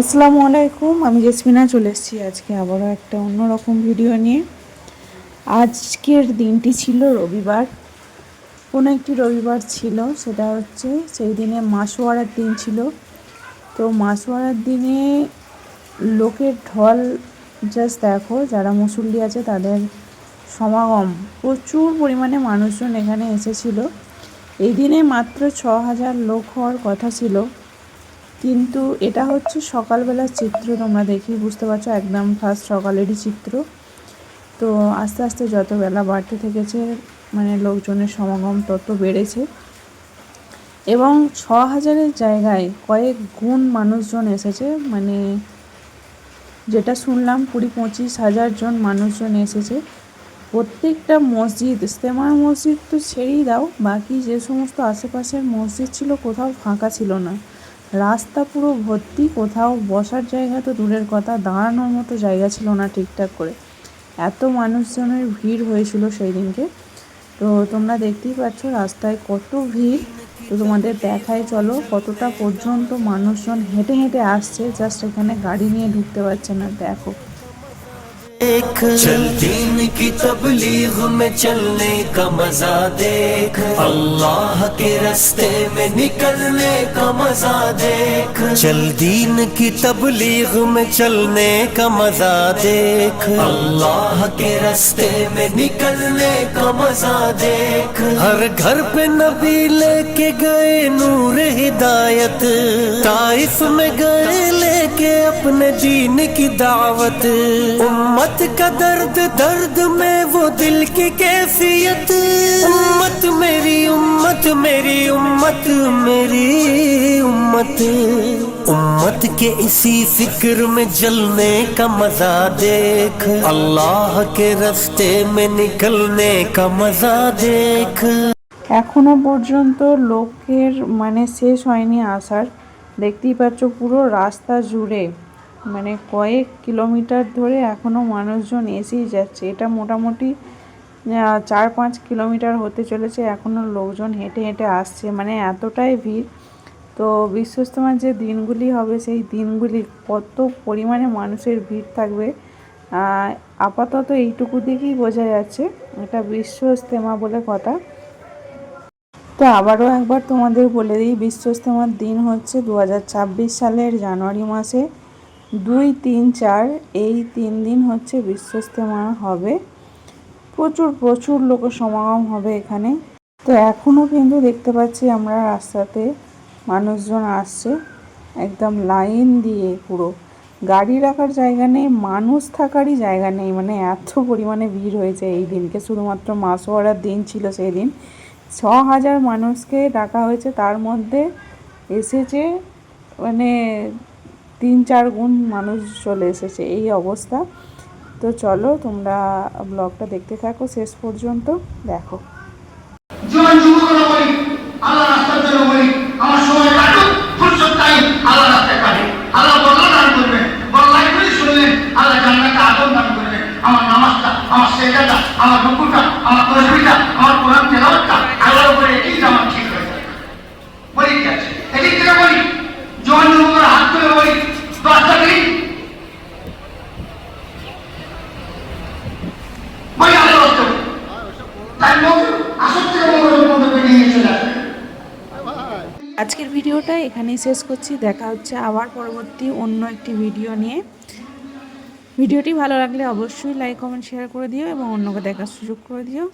আসসালামু আলাইকুম, আমি জেসমিনা চলে এসেছি আজকে আবারও একটা অন্যরকম ভিডিও নিয়ে। আজকের দিনটি ছিল রবিবার। কোনো একটি রবিবার ছিল, সেটা হচ্ছে সেই দিনে মাসোয়ারার দিন ছিল। তো মাসোয়ারার দিনে লোকের ঢল জাস্ট দেখো, যারা মুসল্লি আছে তাদের সমাগম। প্রচুর পরিমাণে মানুষজন এখানে এসেছিল। এই দিনে মাত্র ছ হাজার লোক হওয়ার কথা ছিল। কিন্তু এটা হচ্ছে সকালবেলার চিত্র, তোমরা দেখেই বুঝতে পারছ, একদম ফার্স্ট সকালেরই চিত্র। তো আস্তে আস্তে যত বেলা বাড়তে থেকেছে মানে লোকজনের সমাগম তত বেড়েছে। এবং ছ হাজারের জায়গায় কয়েক গুণ মানুষজন এসেছে মানে যেটা শুনলাম কুড়ি পঁচিশ হাজার জন মানুষজন এসেছে। প্রত্যেকটা মসজিদ ইস্তেমা মসজিদ তো ছেড়েই দাও, বাকি যে সমস্ত আশেপাশের মসজিদ ছিল কোথাও ফাঁকা ছিল না। রাস্তা পুরো ভর্তি, কোথাও বসার জায়গা তো দূরের কথা, দাঁড়ানোর মতো জায়গা ছিল না ঠিকঠাক করে। এত মানুষজনের ভিড় হয়েছিল সেই দিনকে তো তোমরা দেখতেই পাচ্ছ রাস্তায় কত ভিড়। তো তোমাদের দেখায় চলো কতটা পর্যন্ত মানুষজন হেঁটে হেঁটে আসছে, জাস্ট এখানে গাড়ি নিয়ে ঢুকতে পারছে না, দেখো। دیکھ چل دین کی تبلیغ میں چلنے کا مزہ دیکھ۔ اللہ کے رستے میں نکلنے کا مزہ دیکھ۔ چل دین کی تبلیغ میں چلنے کا مزہ دیکھ۔ اللہ کے رستے میں نکلنے کا مزہ دیکھ۔ ہر گھر پہ نبی لے کے گئے نور ہدایت۔ تائف میں گئے لے کے اپنے دین کی دعوت۔ امت उम्मत का दर्द दर्द में वो दिल की कैफियत उम्मत मेरी उम्मत मेरी उम्मत मेरी उम्मत उम्मत के इसी फिक्र में जलने का मजा देख अल्लाह के रास्ते में निकलने का मजा देख এখনো পর্যন্ত লোকের মানে শেষ হয়নি আসার দেখতেই পাচ্ছ পুরো রাস্তা জুড়ে মানে কয়েক কিলোমিটার ধরে এখনও মানুষজন এসেই যাচ্ছে। এটা মোটামুটি চার পাঁচ কিলোমিটার হতে চলেছে। এখনও লোকজন হেঁটে হেঁটে আসছে। মানে এতটাই ভিড়। তো বিশ্বস্তমার যে দিনগুলি হবে, সেই দিনগুলি কত পরিমাণে মানুষের ভিড় থাকবে আপাতত এইটুকু দিকেই বোঝা যাচ্ছে। এটা বিশ্ব ইস্তেমা বলে কথা। তো আবারও একবার তোমাদের বলে দিই বিশ্ব ইস্তেমার দিন হচ্ছে দু হাজার ছাব্বিশ সালের জানুয়ারি মাসে। দুই, তিন, চার, এই তিন দিন হচ্ছে বিশ্ব ইস্তেমা হবে। প্রচুর প্রচুর লোকের সমাগম হবে এখানে। তো এখনও কিন্তু দেখতে পাচ্ছি আমরা রাস্তাতে মানুষজন আসছে, একদম লাইন দিয়ে পুরো। গাড়ি রাখার জায়গা নেই, মানুষ থাকারই জায়গা নেই মানে এত পরিমাণে ভিড় হয়েছে এই দিনকে। শুধুমাত্র মাস মাসোয়ারার দিন ছিল সেই দিন ছ হাজার মানুষকে ডাকা হয়েছে, তার মধ্যে এসেছে মানে তিন, চার গুণ মানুষ চলে এসেছে এই অবস্থা। তো চলো তোমরা ব্লগটা দেখতে থাকো শেষ পর্যন্ত, দেখো। আমার নামাজটা, আমার সেজাটা আমার রুকুটা, আমার তসবিটা আমার কোরআন তেলাওয়াতটা আল্লাহর উপরে এটাই যে আমার ঠিক হয়ে যাবে বলি কি আছে এদিক থেকে বলি জোয়ান যুবকরা হাত তুলে বলি দশটা দিন বলি আল্লাহ রাস্তা তাই লোক আসর থেকে মঙ্গলের মধ্যে বেরিয়ে চলে আসবে আজকের ভিডিওটা এখানেই শেষ করছি। দেখা হচ্ছে আবার পরবর্তী অন্য একটি ভিডিও নিয়ে। ভিডিওটি ভালো লাগলে অবশ্যই লাইক কমেন্ট শেয়ার করে দিও এবং অন্যকে দেখার সুযোগ করে দিও।